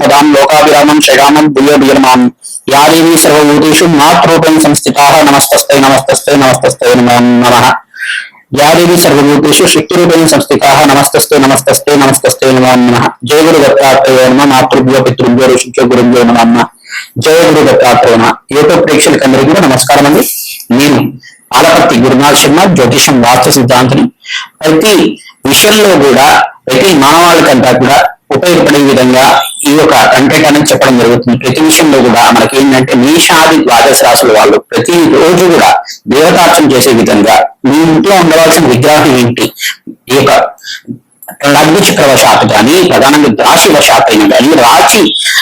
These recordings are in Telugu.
పదాం లోకాభిరామం శ్రీరామం భూయో భీయమాం సర్వభూతేషు మాతృరూపేణ సంస్థితా నమస్తస్తై నమస్తస్తై నమస్తస్తై నమ నమః. సర్వభూతేషు శక్తిరూపేణ సంస్థితా నమస్తస్తే నమస్తస్తే నమస్తస్తే నమో జయ గురు దత్తాత్రేయ నమ మాతృభ్యో పితృభ్యో ఋషిభ్యో గురుభ్యో నమ జయ గురు దత్తాత్రేయ నమ. యూట్యూబ్ ప్రేక్షకులందరికీ కూడా నమస్కారం అండి. నేను ఆలపర్తి గురునాథ్ శర్మ జ్యోతిషం వాస్తు సిద్ధాంతిని. ప్రతి విషయంలో కూడా ప్రతి మానవాళికంతా కూడా ఉపయోగపడే విధంగా ఇది ఒక కంటెంట్ అనేది చెప్పడం జరుగుతుంది. ప్రతి విషయంలో కూడా మనకి ఏంటంటే మేషాది ద్వాదశ రాసుల వాళ్ళు ప్రతి రోజు కూడా దేవతార్చన చేసే విధంగా మీ ఇంట్లో ఉండవలసిన విగ్రహం ఏంటి? ఈ యొక్క లగ్న చక్రవశాత్ కానీ ప్రధానంగా రాశి వశాత్ అయిన కానీ రాశి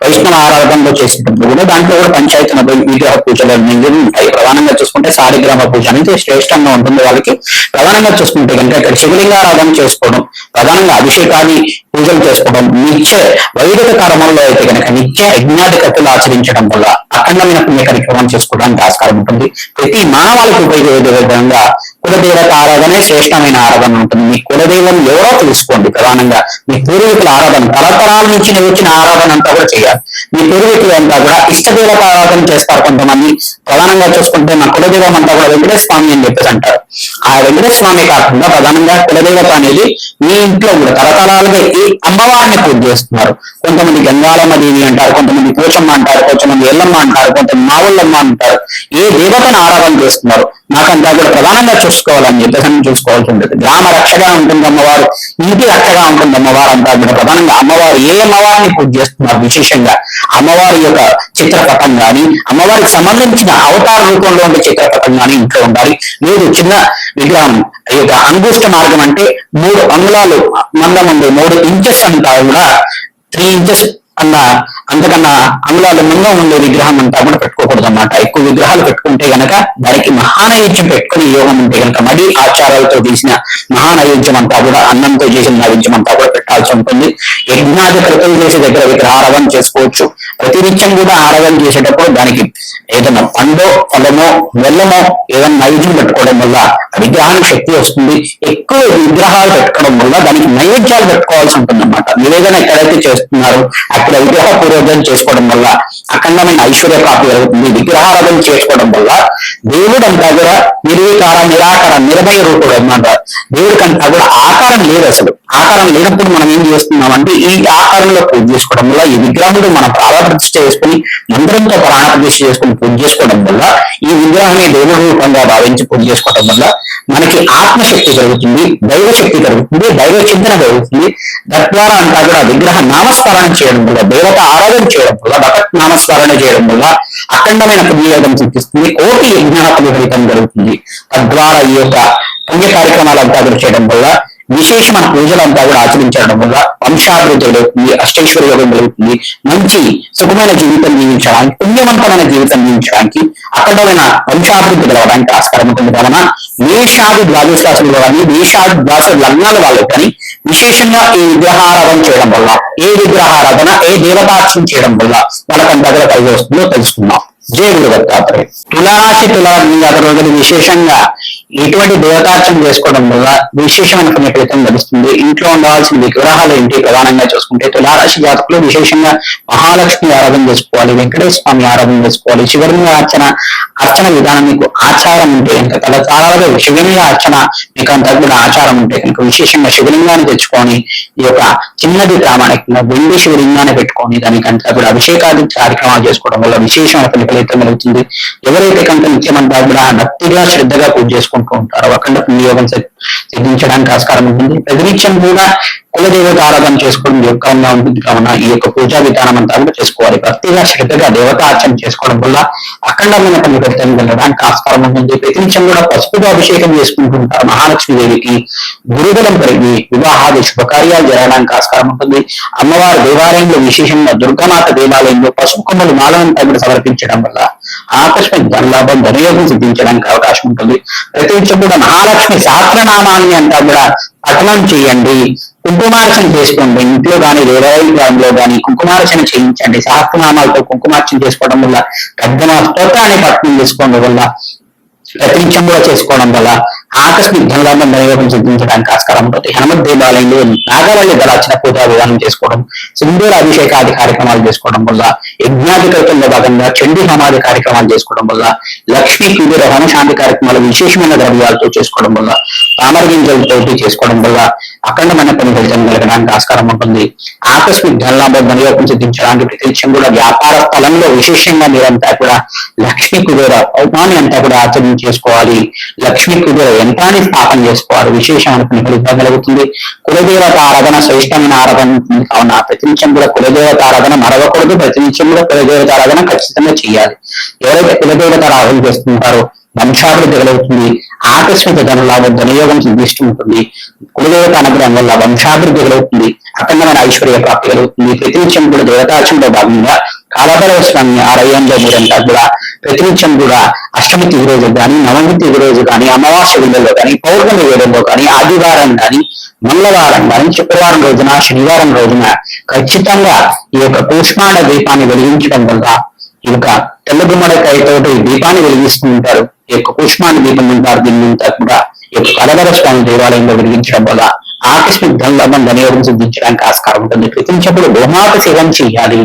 వైష్ణవ ఆరాధనలో చేసేటప్పుడు కూడా దాంట్లో కూడా పంచాయతీ వి- విగ్రహ పూజలు అనేవి ఉంటాయి. ప్రధానంగా చూసుకుంటే సారిగ్రామ పూజ అనేది శ్రేష్టంగా ఉంటుంది వాళ్ళకి. ప్రధానంగా చూసుకుంటే కనుక ఇక్కడ శివలింగారాధన చేసుకోవడం ప్రధానంగా అభిషేకాది పూజలు చేసుకోవడం నిత్య వైదిక కర్మంలో అయితే కనుక నిత్య యజ్ఞాధికతలు ఆచరించడం వల్ల అఖండమైన పుణ్య కార్యక్రమం చేసుకోవడానికి ఆస్కారం ఉంటుంది. ప్రతి మానవాళికి ఉపయోగపడే విధంగా కులదేవత ఆరాధనే శ్రేష్టమైన ఆరాధన ఉంటుంది. మీ కులదేవం ఎవరో తెలుసుకోండి ప్రధానంగా. మీ పూర్వీకుల ఆరాధన తరతరాల నుంచి వచ్చిన ఆరాధన అంతా కూడా చేయాలి. మీ పూర్వీకులు అంతా కూడా ఇష్టదేవత ఆరాధన చేస్తారు కొంతమంది. ప్రధానంగా చూసుకుంటే మా కులదేవం అంతా కూడా వెంకటేశ్వర స్వామి అని చెప్పేసి అంటారు. ఆ వెంకటేశ్వర స్వామి కాకుండా ప్రధానంగా కులదేవత అనేది మీ ఇంట్లో కూడా తరతరాలుగా ఈ అమ్మవారిని పూజ చేస్తున్నారు. కొంతమంది గంగాలమ్మ దేవి అంటారు కొంతమంది పోచమ్మ అంటారు కొంతమంది ఎల్లమ్మ అంటారు కొంతమంది మావుళ్ళమ్మ అంటారు. ఏ దేవతను ఆరాధన చేస్తున్నారు? నాకంతా కూడా ప్రధానంగా చూసుకోవాలని చెప్పేసి అని చూసుకోవాల్సి ఉంటుంది. గ్రామ రక్షగా ఉంటుంది అమ్మవారు ఇంటి రక్షగా ఉంటుంది అమ్మవారు అంతా కూడా ప్రధానంగా అమ్మవారు ఏ అమ్మవారిని పూజ చేస్తున్నారు విశేషంగా? అమ్మవారి యొక్క చిత్రపటం గాని అమ్మవారికి సంబంధించిన అవతార రూపంలో ఉండే చిత్రపటం ఇంట్లో ఉండాలి. లేదు చిన్న విగ్రహం యొక్క అంగుష్ట మార్గం అంటే మూడు అంగుళాలు మందం ఉండే మూడు ఇంచెస్ అంతా కూడా త్రీ ఇంచెస్ అన్న అంతకన్నా అంగుళాలు ముందు ఉండే విగ్రహం అంతా కూడా పెట్టుకోకూడదు అన్నమాట ఎక్కువ విగ్రహాలు పెట్టుకుంటే గనక దానికి మహానైవేద్యం పెట్టుకుని యోగం ఉంటే గనక మడి ఆచారాలతో తీసిన మహానైవేద్యం అంతా కూడా అన్నంతో చేసిన నైవేద్యం అంతా కూడా పెట్టాల్సి ఉంటుంది. యజ్ఞాది కృతం చేసే దగ్గర విగ్రహారాధన చేసుకోవచ్చు. ప్రతినిత్యం కూడా ఆరాధన చేసేటప్పుడు దానికి ఏదైనా పండో ఫలమో వెల్లమో ఏదైనా నైవేద్యం పెట్టుకోవడం వల్ల విగ్రహానికి శక్తి వస్తుంది. ఎక్కువ విగ్రహాలు పెట్టుకోవడం వల్ల దానికి నైవేద్యాలు పెట్టుకోవాల్సి ఉంటుంది అనమాట నివేదన ఎక్కడైతే చేస్తున్నారు అక్కడ విగ్రహ పూర్వజన చేసుకోవడం వల్ల అఖండమైన ఐశ్వర్య ప్రాప్తి జరుగుతుంది. విగ్రహారాధన చేసుకోవడం వల్ల దేవుడు అంతా కూడా నిర్వికార నిరాకార నిర్భయ రూపుడు అన్నమాట దేవుడికి అంతా కూడా ఆకారం లేదు అసలు. ఆకారం లేనప్పుడు మనం ఏం చేస్తున్నాం అంటే ఈ ఆకారంలో పూజ చేసుకోవడం వల్ల ఈ విగ్రహముడు మనం ప్రాణప్రతిష్ఠ చేసుకుని మంత్రంతో ప్రాణప్రతిష్ఠ చేసుకుని పూజ చేసుకోవడం వల్ల ఈ విగ్రహాన్ని దేవుడి రూపంగా భావించి పూజ చేసుకోవడం వల్ల మనకి ఆత్మశక్తి కలుగుతుంది దైవ శక్తి కలుగుతుంది దైవ చింతన కలుగుతుంది తద్వారా అంతా కూడా విగ్రహ నామస్మరణ చేయడం వల్ల దేవత ఆరాధన చేయడం వల్ల భగత్ నామస్మరణ చేయడం వల్ల అఖండమైన పుణ్యయోగం సిద్ధిస్తుంది. కోటి యజ్ఞాపతి ఫలితం జరుగుతుంది. తద్వారా ఈ యొక్క పుణ్య కార్యక్రమాలంతా కూడా చేయడం వల్ల విశేషమైన పూజలంతా కూడా ఆచరించడం వల్ల వంశాభివృద్ధి జరుగుతుంది అష్టైశ్వర్య యోగం జరుగుతుంది. మంచి సుఖమైన జీవితం జీవించడానికి పుణ్యవంతమైన జీవితం జీవించడానికి అఖండమైన వంశాభివృద్ధి కలవడానికి ఆస్కారం ఉంటుంది. కావున మేషాది ద్వాదశ రాశులు కానీ మేషాది ద్వాదశ లగ్నాల వాళ్ళు కానీ విశేషంగా ఈ విగ్రహారాధన చేయడం వల్ల ఏ విగ్రహారాధన ఏ దేవతార్చన చేయడం వల్ల మనకు అంతగా కలిగి వస్తుందో తెలుసుకుందాం. జయ గురు దత్తాత్రేయ తులారాశి తులారాశి రోజులు విశేషంగా ఎటువంటి దేవతార్చన చేసుకోవడం వల్ల విశేషమైన ఫలితం లభిస్తుంది. ఇంట్లో ఉండవలసిన విగ్రహాలు ఏంటి? ప్రధానంగా చూసుకుంటే తులారాశి జాతకులు విశేషంగా మహాలక్ష్మి ఆరాధన చేసుకోవాలి వెంకటేశ్వర స్వామి ఆరాధన చేసుకోవాలి శివలింగ అర్చన అర్చన విధానం మీకు ఆచారం ఉంటే కనుక చాలా శివలింగ అర్చన మీకు అంతా కూడా ఆచారం ఉంటే కనుక విశేషంగా శివలింగాన్ని తెచ్చుకొని ఈ యొక్క చిన్నది ప్రామాణికంగా వెండి శివలింగాన్ని పెట్టుకొని దానికంతా కూడా అభిషేకాది కార్యక్రమాలు చేసుకోవడం వల్ల విశేషమైన ఫలితం కలుగుతుంది. ఎవరైతే కనుక నిత్యమంతా కూడా భక్తిగా శ్రద్ధగా పూజ చేసుకుంటూ ఉంటారో అఖండ వినియోగం సిద్ధించడానికి ఆస్కారం ఉంటుంది. ప్రతినిత్యం కూడా కులదేవత ఆరాధన చేసుకోవడం యోగంగా ఉంటుంది. కావున ఈ యొక్క పూజా విధానం అంతా కూడా చేసుకోవాలి. ప్రత్యేక శ్రద్ధగా దేవత అర్చన చేసుకోవడం వల్ల అఖండమైన పని ఫలితం వెళ్ళడానికి ఆస్కారం ఉంటుంది. ప్రతినిత్యం కూడా పసుపుతో అభిషేకం చేసుకుంటుంటారు. మహాలక్ష్మి దేవికి గురుబలం పెరిగి వివాహాది శుభకార్యాలు జరగడానికి ఆస్కారం ఉంటుంది. అమ్మవారి దేవాలయంలో విశేషంగా దుర్గామాత దేవాలయంలో పసుపు కొమ్మలు మాలంతా కూడా సమర్పించడం వల్ల ఆకస్మిక ధనలాభం ధనయోగం సిద్ధించడానికి అవకాశం ఉంటుంది. ప్రతినిత్యం కూడా మహాలక్ష్మి సహస్రనామాన్ని అంతా కూడా పఠనం చేయండి. కుంకుమార్చన చేసుకోండి. ఇంట్లో గాని దేవాలయంలో కానీ కుంకుమార్చన చేయించండి. సహస్రనామాలతో కుంకుమార్చన చేసుకోవడం వల్ల పెద్దమ స్తోత్రాన్ని పట్టణం చేసుకోవడం వల్ల ప్రతినిత్యం కూడా చేసుకోవడం వల్ల ఆకస్మిక దైవం సిద్ధించడానికి ఆస్కారం ఉంటుంది. హనుమత్ దేవాలయంలో నాగవల్లి దళార్చన పూజా విధానం చేసుకోవడం సింధూర అభిషేకాది కార్యక్రమాలు చేసుకోవడం వల్ల యజ్ఞాధికృతంలో భాగంగా చండీ సమాధి కార్యక్రమాలు చేసుకోవడం వల్ల లక్ష్మీ కుబేర హోమశాంతి కార్యక్రమాలు విశేషమైన ద్రవ్యాలతో చేసుకోవడం వల్ల తామర గింజలతో చేసుకోవడం వల్ల అఖండమైన పని ఫలితం కలగడానికి ఆస్కారం ఉంటుంది. ఆకస్మిక ధనలాభం వినియోగం సిద్ధించడానికి ప్రతినిత్యం కూడా వ్యాపార స్థలంలో విశేషంగా మీరంతా కూడా లక్ష్మీ కుబేర అవుతాన్ని అంతా కూడా ఆచరణ చేసుకోవాలి. లక్ష్మీ కుబేర యంత్రాన్ని స్థాపన చేసుకోవాలి. విశేషమైన పని ఫలితం కలుగుతుంది కులదేవత ఆరాధన శ్రేష్టమైన ఆరాధన ఉంటుంది. కావున ప్రతినిత్యం కూడా కులదేవత ఆరాధన మరవకూడదు. ప్రతినిత్యం కూడా కులదేవత ఆరాధన ఖచ్చితంగా చేయాలి ఎవరైతే కులదేవత ఆరాధన చేస్తుంటారో వంశాభివృద్ధి కలుగుతుంది ఆకస్మిక ధనలాభం ధనయోగం సిద్ధిస్తూ ఉంటుంది. కులదేవత అనుగ్రహం వల్ల వంశాభివృద్ధి కలుగుతుంది అఖండమైన ఐశ్వర్య ప్రాప్తి కలుగుతుంది. ప్రతినిత్యం కూడా దేవతాచంలో భాగంగా కాలభైరవ స్వామి ఆలయంలో మీరంతా కూడా ప్రతినిత్యం కూడా అష్టమి తిథి రోజు కానీ నవమి తిథి రోజు కానీ అమావాస్య వేళల్లో కానీ పౌర్ణమి వేళల్లో కానీ ఆదివారం కానీ మంగళవారం కానీ శుక్రవారం రోజున శనివారం రోజున ఖచ్చితంగా ఈ యొక్క కూష్మాండ దీపాన్ని వెలిగించడం వల్ల ఈ యొక్క తెల్ల గుమ్మడికాయతోటి దీపాన్ని వెలిగిస్తూ ఉంటారు ఈ యొక్క కూష్మాండ దీపం ఉంటారు దీన్ని అంతా కూడా ఈ యొక్క కలవర స్వామి దేవాలయంలో వెలిగించడం వల్ల ఆకస్మిక ధనలాభం ధనయోగం సిద్ధించడానికి ఆస్కారం ఉంటుంది. ప్రతించప్పుడు గోమాత సేవను చేయాలి.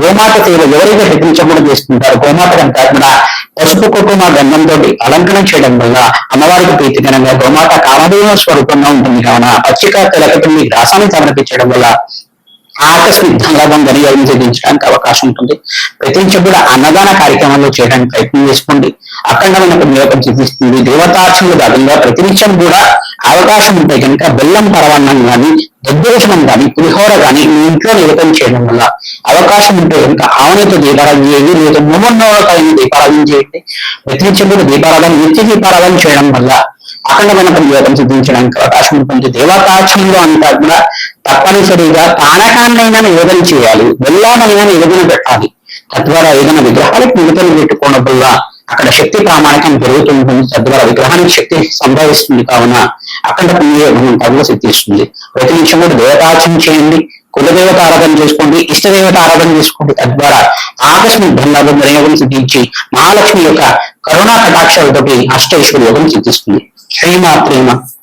గోమాత సేవ ఎవరైతే ప్రతించకుండా చేస్తుంటారు గోమాత కాకుండా పసుపు కుటుంబ గంధంతో అలంకరణ చేయడం వల్ల అమ్మవారికి ప్రీతికరంగా గోమాత కామదేవ స్వరూపంగా ఉంటుంది. కావున పచ్చిక తెలకటి గ్రాసాన్ని సమర్పించడం వల్ల ఆకస్మిక ధనలాభం ధనయోగం చేయించడానికి అవకాశం ఉంటుంది. ప్రతినిత్యం కూడా అన్నదాన కార్యక్రమాల్లో చేయడానికి ప్రయత్నం చేసుకోండి. అఖండమైన వినియోగం చూపిస్తుంది. దేవతార్చనలు భాగంగా ప్రతినిత్యం కూడా అవకాశం ఉంటే కనుక బెల్లం పరవన్నం కానీ దద్దోషణం కానీ పులిహోర కానీ మీ ఇంట్లో నివేదన చేయడం వల్ల అవకాశం ఉంటే కనుక ఆవునితో దీపారాధన చేయండి. లేదా మూమన్నోళ్ళతో దీపారాధన చేయండి. ప్రతినిత్యం కూడా దీపారాధన నిత్య దీపారాధన చేయడం వల్ల అఖండమైన వినియోగం సిద్ధించడానికి అవకాశం ఉంటుంది. దేవతార్చనలో అంతా కూడా తప్పనిసరిగా పానకాన్నైనా నివేదన చేయాలి బెల్లానైనా నివేదన పెట్టాలి. తద్వారా ఏదైనా విగ్రహాలకు నివేదన పెట్టుకోవడం వల్ల అక్కడ శక్తి ప్రామాణికం పెరుగుతుంటుంది. తద్వారా విగ్రహానికి శక్తి సంభవిస్తుంది కావున అక్కడ పుణ్యయోగం తగువ సిద్ధిస్తుంది ప్రతి నిమిషం కూడా దేవతార్చన చేయండి కులదేవత ఆరాధన చేసుకోండి ఇష్టదేవత ఆరాధన చేసుకోండి. తద్వారా ఆకస్మిక బంధాలు వినియోగం సిద్ధించి మహాలక్ష్మి యొక్క కరుణా కటాక్షాలతోటి అష్టైశ్వర్యోగం సిద్ధిస్తుంది. శ్రీమాత్రేమ